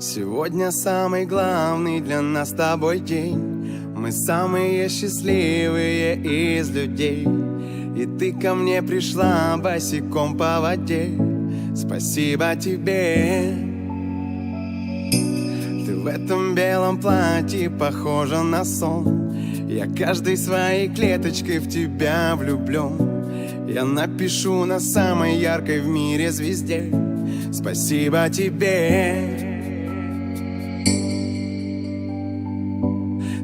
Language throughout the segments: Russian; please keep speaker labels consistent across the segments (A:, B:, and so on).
A: Сегодня самый главный для нас с тобой день. Мы самые счастливые из людей. И ты ко мне пришла босиком по воде. Спасибо тебе. Ты в этом белом платье похожа на сон. Я каждой своей клеточкой в тебя влюблен Я напишу на самой яркой в мире звезде. Спасибо тебе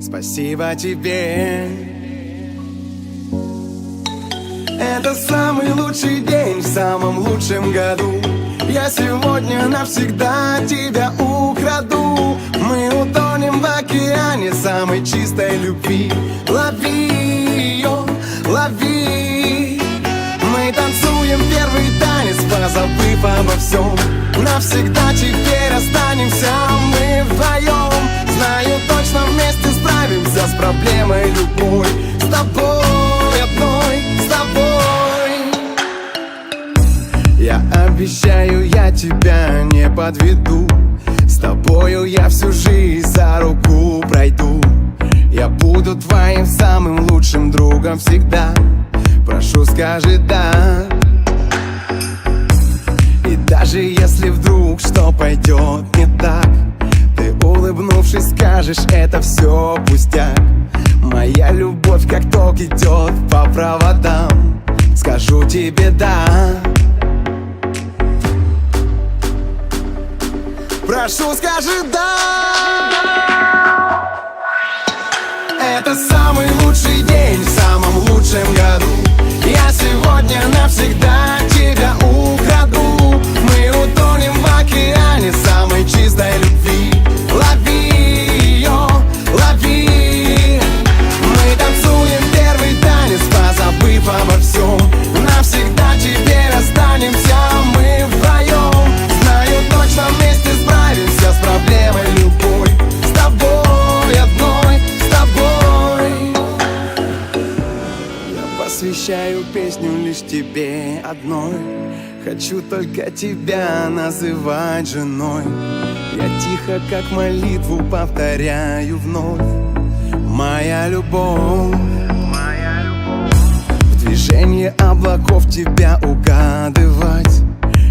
A: Спасибо тебе. Это самый лучший день в самом лучшем году. Я сегодня навсегда тебя украду. Мы утонем в океане самой чистой любви. Лови ее, лови. Мы танцуем первый танец, позабыв обо всем Навсегда теперь останемся проблемой любой С тобой одной, с тобой. Я обещаю, я тебя не подведу. С тобою я всю жизнь за руку пройду. Я буду твоим самым лучшим другом всегда. Прошу, скажи «да» И даже если вдруг что пойдет не так Ты улыбнувшись скажешь, это все пустяк Моя любовь как ток идет по проводам. Скажу тебе да. Прошу, скажи да. Это самый лучший день в самом лучшем году. Я сегодня навсегда посвящаю песню лишь тебе одной. Хочу только тебя называть женой. Я тихо, как молитву, повторяю вновь. Моя любовь. В движении облаков тебя угадывать.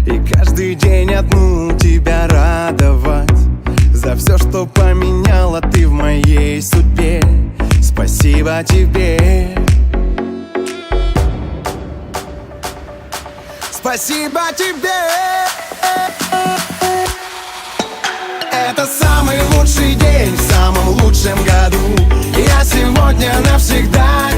A: И каждый день одну тебя радовать. За все, что поменяла ты в моей судьбе. Спасибо тебе Спасибо тебе. Это самый лучший день в самом лучшем году. Я сегодня навсегда